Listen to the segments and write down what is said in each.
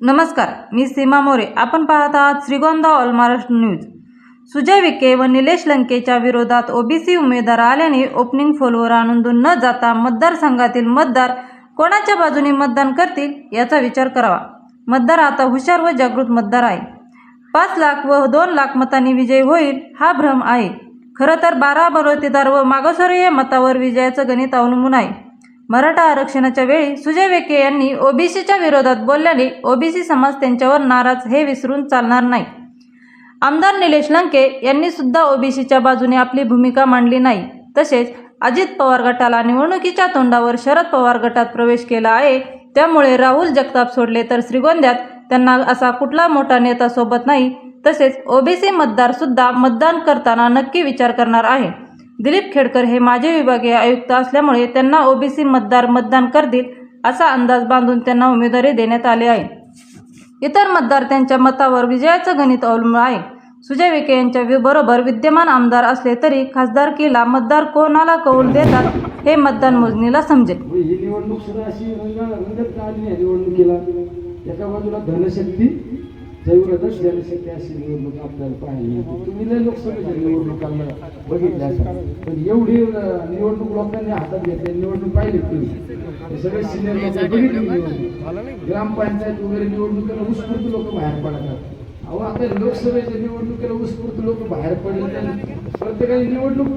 नमस्कार मी सीमा मोरे. आपण पाहत आहात श्रीगोंदा ऑल महाराष्ट्र न्यूज. सुजय विखे व निलेश लंकेच्या विरोधात ओबीसी उमेदवार आल्याने ओपनिंग फोलवर आनंदून न जाता मतदारसंघातील मतदार कोणाच्या बाजूने मतदान करतील याचा विचार करावा. मतदार आता हुशार व जागृत मतदार आहे. पाच लाख व दोन लाख मतांनी विजय होईल हा भ्रम आहे. खरं तर बारा बरोतेदार व मागासवर्गीय मतावर विजयाचं गणित अवलंबून आहे. मराठा आरक्षणाच्या वेळी सुजय विखे यांनी ओबीसीच्या विरोधात बोलल्याने ओबीसी समाज त्यांच्यावर नाराज हे विसरून चालणार नाही. आमदार निलेश लंके यांनी सुद्धा ओबीसीच्या बाजूने आपली भूमिका मांडली नाही. तसेच अजित पवार गटाला निवडणुकीच्या तोंडावर शरद पवार गटात प्रवेश केला आहे. त्यामुळे राहुल जगताप सोडले तर श्रीगोंद्यात त्यांना असा कुठला मोठा नेता सोबत नाही. तसेच ओबीसी मतदारसुद्धा मतदान करताना नक्की विचार करणार आहे. दिलीप खेडकर हे माजी विभागीय आयुक्त असल्यामुळे त्यांना ओबीसी मतदार मतदान करतील असा अंदाज बांधून त्यांना उमेदवारी देण्यात आली आहे. इतर मतदार त्यांच्या मतावर विजयाचं गणित अवलंबून आहे. सुजय विखे यांच्या बरोबर विद्यमान आमदार असले तरी खासदारकीला मतदार कोणाला कौल देतात हे मतदान मोजणीला समजेल. म्हणजे ही निवडणूक सुद्धा अशी रंगत काढली आहे निवडणुकीला. एका बाजूला धनशक्ती जैवरदश जनशक्ती अशी निवडणूक आपल्याला पाहिली होती. तुम्ही लय लोकसभेच्या निवडणुकांना बघितल्या असाल. पण एवढी निवडणूक लोकांनी हातात घेतली निवडणूक पाहिली तुम्ही सगळे सिनियर लोक बघितली निवडणूक ग्रामपंचायत वगैरे निवडणुकीला उत्स्फूर्त लोक बाहेर पडतात अहो आता लोकसभेच्या निवडणुकीला उत्स्फूर्त लोक बाहेर पडले तर प्रत्येकाने निवडणूक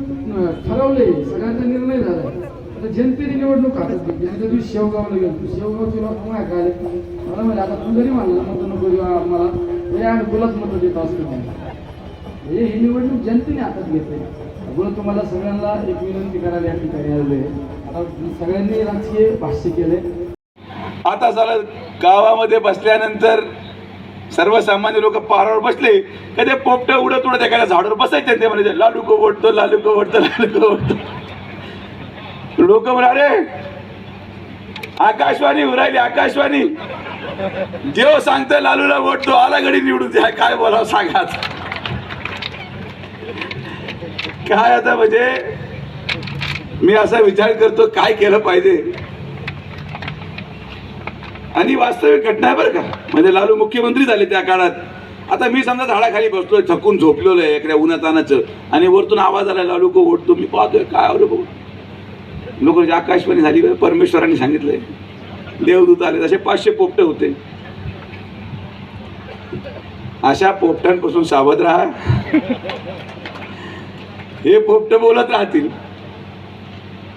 ठरवले सगळ्यांचा निर्णय झाला आता जनतेने निवडणूक हातात घेतली आणि त्या दिवशी शेवगावला गेलो. शेवगावचे लोक माझ्या आले. मला म्हणजे आता तू जरी म्हणला मत नको मला हे आम्ही तुलाच मत देत असतो म्हणजे ही निवडणूक जनतेने हातात घेतली. म्हणून तुम्हाला सगळ्यांना एक विनंती करायला या ठिकाणी आलेलो आहे. आता सगळ्यांनी राजकीय भाष्य केले. आता झालं गावामध्ये बसल्यानंतर सर्वसामान्य लोक पारावर बसले. का ते पोपट उडत उडत एखाद्या झाडावर बसायचे ते म्हणजे लालू कोवडतो लालू कोवडतो लालू कोवडतो लोक म्हणाले आकाशवाणी उरायली आकाशवाणी. देव सांगतं लालूला ओढतो आला घडी निवडून द्या काय बोलावं सांगा काय आता म्हणजे मी असा विचार करतो काय केलं पाहिजे? आणि वास्तविक घटना आहे बरं का. म्हणजे लालू मुख्यमंत्री झाले त्या काळात. आता मी समजा झाडाखाली बसलोय थकून झोपलेलो आहे एखाद्या उन्हातानाचं. आणि वरतून आवाज आला लालू को ओढतो मी पाहतोय. काय आलो बघू लोकांची आकाशवाणी झाली परमेश्वरांनी सांगितलंय. देवदूत आले तसे पाचशे पोपटे होते. अशा पोपटांपासून सावध राहा. हे पोपट बोलत राहतील.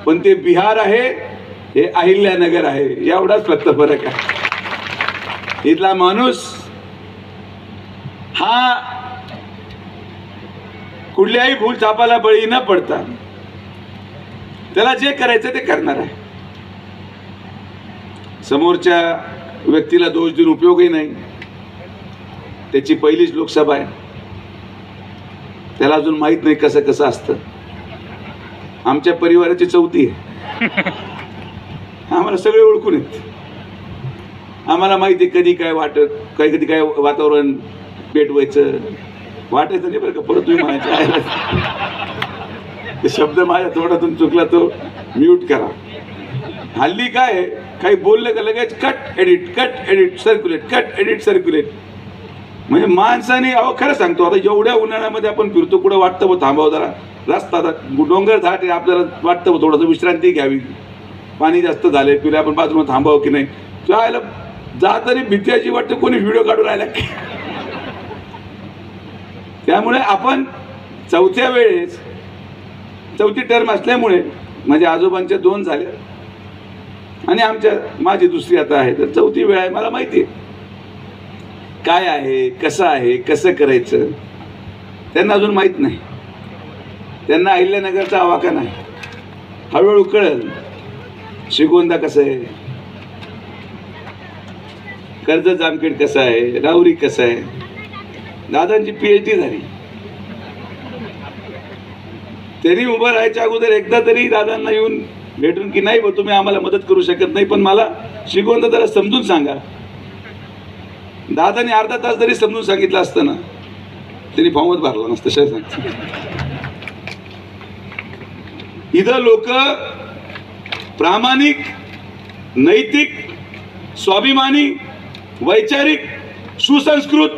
पण ते बिहार आहे हे अहिल्यानगर आहे. एवढाच फक्त फरक आहे. इथला माणूस हा कुठल्याही भूल चापाला बळी न पडता त्याला जे करायचं ते करणार आहे. समोरच्या व्यक्तीला दोष देऊन उपयोगही नाही. त्याची पहिलीच लोकसभा आहे. त्याला अजून माहीत नाही कसं कसं असतं. आमच्या परिवाराची चौथी आहे. आम्हाला सगळे ओळखून येत आम्हाला माहिती आहे कधी काय वाटत काही कधी काय वातावरण पेटवायचं वाटायचं नाही बरं का परत तुम्ही म्हणायचं. ते शब्द माझ्या तोंडातून चुकला तो म्यूट करा. हल्ली काय आहे, काही बोललं का लगेच cut edit cut edit circulate cut edit circulate म्हणजे माणसाने अहो खरं सांगतो आता एवढ्या उन्हाळ्यामध्ये आपण फिरतो कुठं वाटतं बघ थांबावं जरा? रस्ता आता डोंगर झाट आहे आपल्याला वाटतं बघ थोडंसं विश्रांती घ्यावी. पाणी जास्त झाले पिले आपण बाजूला थांबावं की नाही? त्याला जा तरी भीती अशी वाटतं कोणी व्हिडिओ काढून राहिला त्यामुळे आपण चौथ्या वेळेस चौथी टर्म असल्यामुळे माझ्या आजोबांच्या दोन झाल्या आणि आमच्या माझी दुसरी आता आहे. तर चौथी वेळ आहे मला माहिती आहे. काय आहे कसं आहे कसं करायचं त्यांना अजून माहीत नाही. त्यांना अहिल्यानगरचा आवाका नाही. हळूहळू कळल श्रीगोंदा कसं आहे? कर्ज जामखेड कसं आहे? राऊरी कसं आहे? दादांची पी एच डी झाली. त्यांनी उभं राहायच्या अगोदर एकदा तरी दादांना येऊन भेटून की नाही तुम्ही आम्हाला मदत करू शकत नाही पण मला श्रीगोंदा जरा समजून सांगा. दादाने अर्धा तास जरी समजून सांगितलं असतं ना त्यांनी फॉर्मच भरला नसतं शाय सांग इथं लोक प्रामाणिक नैतिक स्वाभिमानी वैचारिक सुसंस्कृत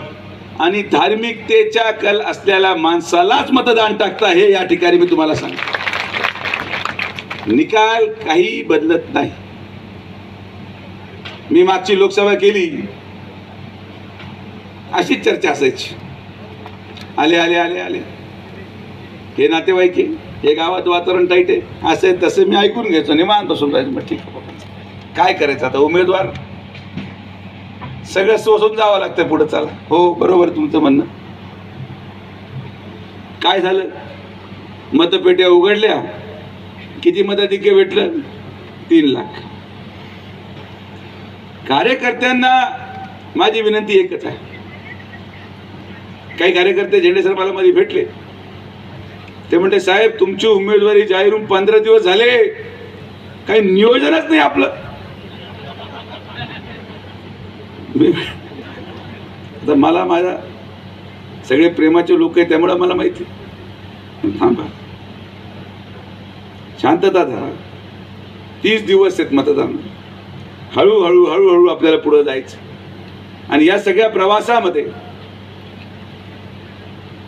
आणि धार्मिकतेच्या कल असलेल्या माणसालाच मतदान टाकता हे या ठिकाणी मी तुम्हाला सांगतो. निकाल काही बदलत नाही. मी मागची लोकसभा केली. अशी चर्चा असायची. आले आले आले आले. हे नातेवाईक आहे हे गावात वातावरण टाईट आहे. असे तसे तसं मी ऐकून घ्यायचो. निवांत बसून राहायचं. मग ठीक आहे. काय करायचं? आता उमेदवार सगळं सोसून जावं लागतं पुढे चाला हो बरोबर तुमचं म्हणणं. काय झालं? मतपेट्या उघडल्या. किती मताधिक्य भेटलं? तीन लाख. कार्यकर्त्यांना माझी विनंती एकच आहे. काही कार्यकर्ते झेंडे सर मला मध्ये भेटले. ते म्हणते साहेब तुमची उमेदवारी जाहीर होऊन पंधरा दिवस झाले. काही नियोजनच नाही आपलं मी- आता मला माझ्या सगळे प्रेमाचे लोक आहेत त्यामुळं मला माहिती थांबा. शांतता धरा. तीस दिवस आहेत मतदान. हळूहळू हळूहळू आपल्याला पुढं जायचं. आणि या सगळ्या प्रवासामध्ये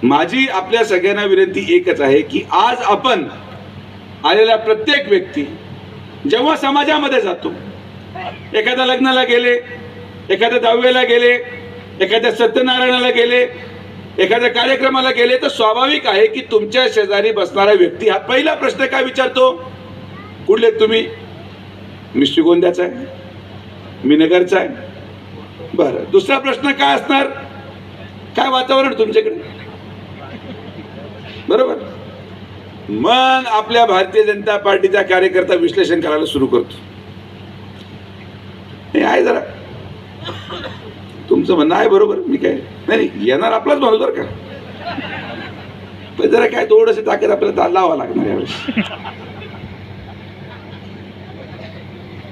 माझी आपल्या सगळ्यांना विनंती एकच आहे की आज आपण आलेला प्रत्येक व्यक्ती जेव्हा समाजामध्ये जातो एखाद्या लग्नाला गेले एखाद्या दहावेला गेले एखाद्या सत्यनारायणाला गेले एखाद्या कार्यक्रमाला गेले तर स्वाभाविक आहे की तुमच्या शेजारी बसणारा व्यक्ती हा पहिला प्रश्न काय विचारतो? कुठले तुम्ही? मी श्रीगोंद्याचा आहे. मी नगरचा आहे. बरं दुसरा प्रश्न काय असणार? काय वातावरण तुमच्याकडे? बरोबर? मग आपल्या भारतीय जनता पार्टीचा कार्यकर्ता विश्लेषण करायला सुरू करतो. हे आहे जरा. तुमचं म्हणणं आहे बरोबर मी काय नाही नाही येणार आपलाच माणूस बरं का. पण जरा काय थोडस ताकद आपल्याला लावा लागणार यावेळेस.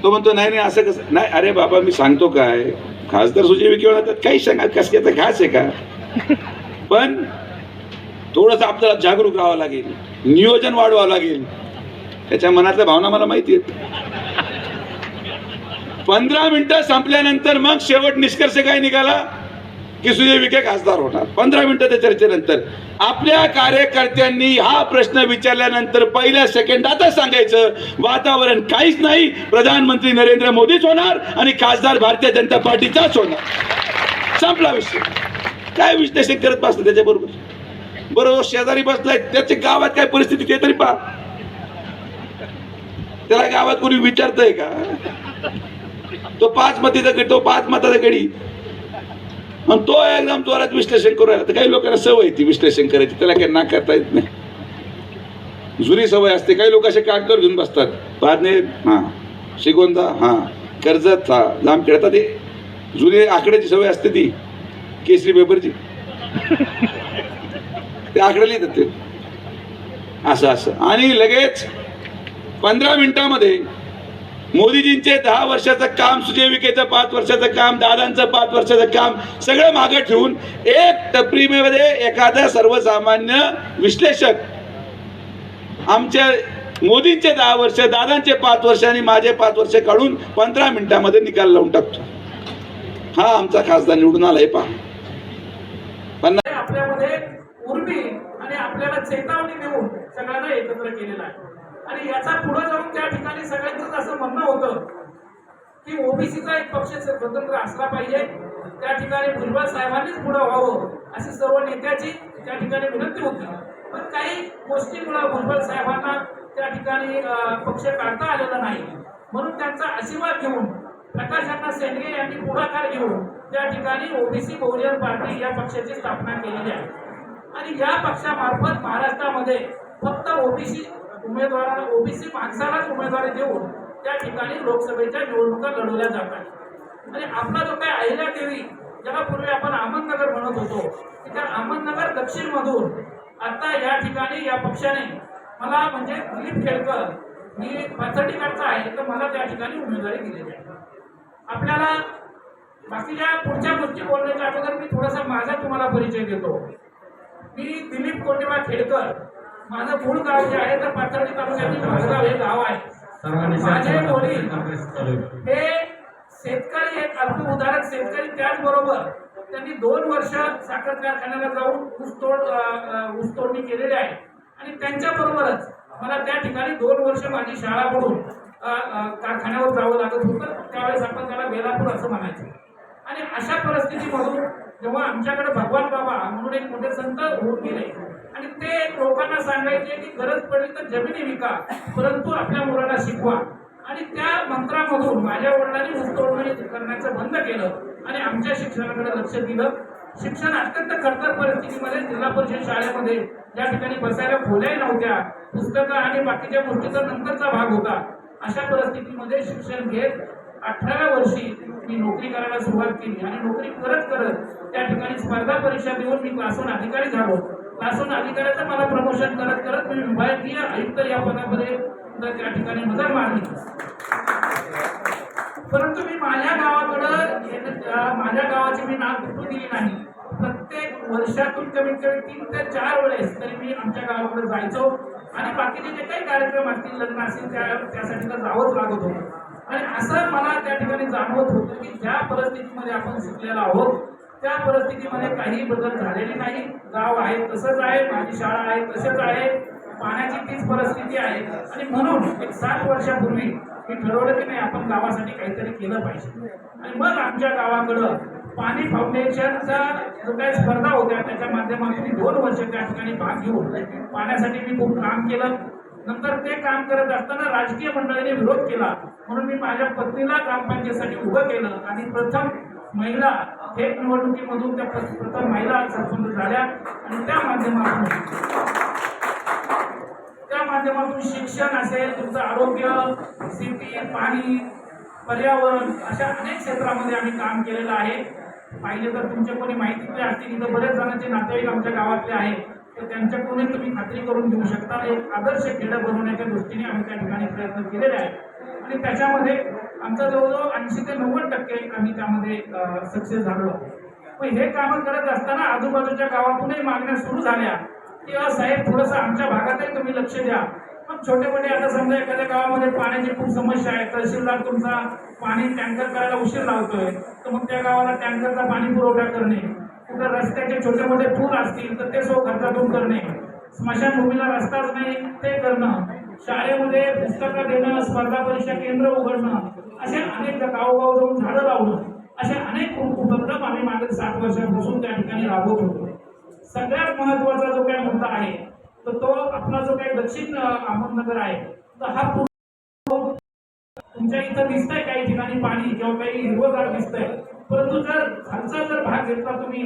तो म्हणतो नाही नाही असं कसं नाही अरे बाबा मी सांगतो काय. खासदार सुजय विखे म्हणतात काही सांगा कसक्याचा घास आहे का? पण थोडस आपल्याला जागरूक राहावं लागेल. नियोजन वाढवावं लागेल. त्याच्या मनातल्या भावना मला माहिती आहेत. पंधरा मिनिटं संपल्यानंतर मग शेवट निष्कर्ष काय निघाला? की सुजय विखे खासदार होणार. पंधरा मिनिटं त्या चर्चेनंतर. आपल्या कार्यकर्त्यांनी हा प्रश्न विचारल्यानंतर पहिल्या सेकंदातच सांगायचं वातावरण काहीच नाही. प्रधानमंत्री नरेंद्र मोदीच होणार आणि खासदार भारतीय जनता पार्टीचाच होणार. संपला विषय. काय विश्लेषण करत बसलं त्याच्याबरोबर? बरोबर शेजारी बसलाय. त्याच्या गावात काय परिस्थिती ते तरी पहा. त्याला गावात कोणी विचारतंय का? तो पाच मतीचा गडी तो पाच मताचा गडी. आणि तो एकदम जोरात विश्लेषण करू राहिला. तर काही लोकांना सवय ती विश्लेषण करायची. त्याला काही नाकारता येत नाही. जुनी सवय असते. काही लोक असे कागदवर घेऊन बसतात. पारणे हां शिगोंदा हां कर्जत हा लांब खेळता ते जुने आकड्याची सवय असते ती. केसरी पेपरची. ते आकडे लिहितात ते. असं असं. आणि लगेच पंधरा मिनिटामध्ये मोदीजींचे दहा वर्षाचं काम सुजय विखेचं पाच वर्षाचं काम दादांचं पाच वर्षाचं काम सगळं मागं ठेवून एक टपरीमध्ये एखादा सर्वसामान्य विश्लेषक आमच्या मोदींचे दहा वर्ष दादांचे पाच वर्ष आणि माझे पाच वर्ष काढून पंधरा मिनिटामध्ये निकाल लावून टाकतो. हा आमचा खासदार निवडून आलाय पहा. पन्नास आपल्यामध्ये उर्मी आणि आपल्याला चेतावणी देऊन सगळ्यांना एकत्र केलेला आहे. आणि याचा पुढे जाऊन त्या ठिकाणी सगळ्यांचं असं म्हणणं होतं की ओबीसीचा एक पक्ष स्वतंत्र असला पाहिजे. त्या ठिकाणी भुजबळ साहेबांनीच पुढे व्हावं अशी सर्व नेत्याची त्या ठिकाणी विनंती होती. पण काही गोष्टीमुळे भुजबळ साहेबांना त्या ठिकाणी पक्ष काढता आलेला नाही. म्हणून त्यांचा आशीर्वाद घेऊन प्रकाश अण्णा सेंडगे यांनी पुढाकार घेऊन त्या ठिकाणी ओबीसी बहुजन पार्टी या पक्षाची स्थापना केलेली आहे. आणि या पक्षामार्फत महाराष्ट्रामध्ये फक्त ओबीसी उमेदवारा ओबीसी माणसालाच उमेदवारी देऊन त्या ठिकाणी लोकसभेच्या निवडणुका लढवल्या जातात आणि आपला जो काय अहिल्या देवी ज्याला पूर्वी आपण अहमदनगर म्हणत होतो की त्या अहमदनगर दक्षिणमधून आता या ठिकाणी या पक्षाने मला म्हणजे दिलीप खेळकर मी पाथर्डीकडचा आहे तर मला त्या ठिकाणी उमेदवारी दिलेली आहे. आपल्याला बाकीच्या पुढच्या गोष्टी बोलण्याच्या अगोदर मी थोडासा माझा तुम्हाला परिचय देतो. मी दिलीप कोंडेबा खेडकर माझं मूळ गाव जे आहे तर पाथर्डी तालुक्यातील माझगाव हे गाव आहे. माझे वडील हे शेतकरी एक अल्पभूधारक शेतकरी त्याचबरोबर त्यांनी दोन वर्ष साखर कारखान्याला जाऊन ऊसतोड ऊसतोडणी केलेली आहे. आणि त्यांच्याबरोबरच मला त्या ठिकाणी दोन वर्ष माझी शाळा पडून कारखान्यावर जावं लागत होतं. त्यावेळेस आपण त्याला बेलापूर असं म्हणायचं. आणि अशा परिस्थितीमधून जेव्हा आमच्याकडे भगवान बाबा म्हणून एक मोठे संत होऊन गेले आणि ते लोकांना सांगायचे की गरज पडली तर जमिनी विका परंतु आपल्या मुलाला शिकवा. आणि त्या मंत्रामधून माझ्या वडिलांनी ऊसतोडणी करण्याचं बंद केलं आणि आमच्या शिक्षणाकडे लक्ष दिलं. शिक्षण अत्यंत खडतर परिस्थितीमध्ये जिल्हा परिषद शाळेमध्ये ज्या ठिकाणी बसायला खोल्याही नव्हत्या. पुस्तकं आणि बाकीच्या गोष्टीचा नंतरचा भाग होता. अशा परिस्थितीमध्ये शिक्षण घेत अठराव्या वर्षी मी नोकरी करायला सुरुवात केली आणि नोकरी करत करत परीक्षा देऊन मी क्लास अधिकारी झालो. क्लास अधिकाऱ्याचं मला प्रमोशन करत करत मी विभागीय आयुक्त या पदामध्ये त्या ठिकाणी मदत मारली परंतु मी माझ्या गावाकडं माझ्या गावाची मी नाव कुठून दिली नाही. प्रत्येक वर्षातून कमीत कमी तीन ते चार वेळेस तरी मी आमच्या गावाकडे जायचो. आणि बाकीचे जे काही कार्यक्रम असतील लग्न असतील त्या त्यासाठी तर जावंच लागत होतं. आणि असं मला त्या ठिकाणी जाणवत होतं की ज्या परिस्थितीमध्ये आपण शिकलेलो आहोत त्या परिस्थितीमध्ये काही बदल झालेले नाही. गाव आहे तसंच आहे माझी शाळा आहे तसंच आहे. पाण्याची तीच परिस्थिती आहे. आणि म्हणून एक सात वर्षापूर्वी मी ठरवलं की नाही आपण गावासाठी काहीतरी केलं पाहिजे. आणि मग आमच्या गावाकडं पाणी फाउंडेशनचा जो काही स्पर्धा होत्या त्याच्या माध्यमातून मी दोन वर्ष त्या ठिकाणी भाग घेऊन पाण्यासाठी मी खूप काम केलं. नंतर ते काम करत असताना राजकीय मंडळीने विरोध केला. म्हणून मी माझ्या पत्नीला ग्रामपंचायतीसाठी उभं केलं. आणि प्रथम महिला थेट निवडणुकीमधून त्या प्रथम महिला सरपंच झाल्या आणि त्या माध्यमातून त्या माध्यमातून शिक्षण असेल तुमचं आरोग्य शेती पाणी पर्यावरण अशा अनेक क्षेत्रामध्ये आम्ही काम केलेलं आहे. पाहिले तर तुमचे कोणी माहितीतले असतील इथं बरेच जणांचे नातेवाईक आमच्या गावातले आहेत. तर त्यांच्याकडूनही तुम्ही खात्री करून घेऊ शकता. एक आदर्श खेडं बनवण्याच्या दृष्टीने आम्ही त्या ठिकाणी प्रयत्न केलेले आहेत. आणि त्याच्यामध्ये आमचा जवळजवळ ऐंशी ते नव्वद टक्के आम्ही त्यामध्ये सक्सेस झालो पण हे कामं करत असताना आजूबाजूच्या गावातूनही मागण्या सुरू झाल्या. की साहेब थोडंसं आमच्या भागातही तुम्ही लक्ष द्या. मग छोटे मोठे आता समजा एखाद्या गावामध्ये पाण्याची खूप समस्या आहे तहसीलदार तुमचा पाणी टँकर करायला उशीर लावतोय तर मग त्या गावाला टँकरचा पाणी पुरवठा करणे कुठं रस्त्याचे छोटे मोठे पूल असतील तर ते सो खर्चातून करणे स्मशानभूमीला रस्ताच नाही ते करणं शाळेमध्ये पुस्तकं देणं स्पर्धा परीक्षा केंद्र उघडणं असे अनेक गावोगाव जाऊन झाडं लावणं असे अनेक उपक्रम आम्ही मागील सात वर्षापासून त्या ठिकाणी राबवत होतो. सगळ्यात महत्त्वाचा जो काही मुद्दा आहे तर तो आपला जो काही दक्षिण अहमदनगर आहे तर हा तुमच्या इथं दिसतंय काही ठिकाणी पाणी किंवा काही हिरवगार दिसतंय. परंतु जर खालचा जर भाग घेतला तुम्ही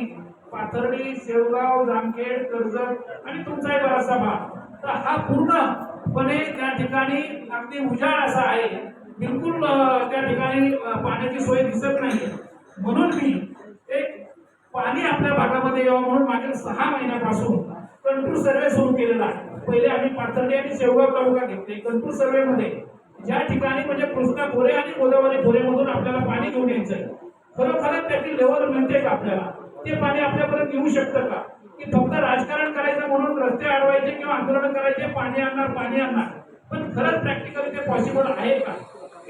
पाथर्डी शेवगाव जामखेड कर्जत आणि तुमचाही बराचसा भाग तर हा पूर्णपणे त्या ठिकाणी अगदी उजाड असा आहे. बिलकुल त्या ठिकाणी पाण्याची सोय दिसत नाही म्हणून मी एक पाणी आपल्या भागामध्ये यावं म्हणून मागील सहा महिन्यापासून कंट्रोल सर्वे सुरू केलेला आहे. पहिले आम्ही पाथर्डी आणि शेवगाव तालुका घेतले. कंट्रोल सर्वेमध्ये ज्या ठिकाणी म्हणजे कृष्णा खोरे आणि गोदावरी खोरेमधून आपल्याला पाणी घेऊन आहे खरोखरच त्याची लेवल मिळते का आपल्याला? ते पाणी आपल्यापर्यंत येऊ शकतं का? की फक्त राजकारण करायचं म्हणून रस्ते अडवायचे किंवा आंदोलन करायचे पाणी आणणार पाणी आणणार? पण खरंच प्रॅक्टिकली ते पॉसिबल आहे का?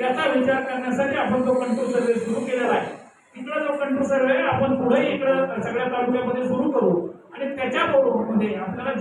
याचा विचार करण्यासाठी आपण तो कंट्रोल सर्वे सुरू केलेला आहे इकडं जो कंट्रोल सर्वे आपण पुढे इकडं सगळ्या तालुक्यामध्ये सुरू करू. आणि त्याच्या बरोबर मध्ये आपल्याला ज्या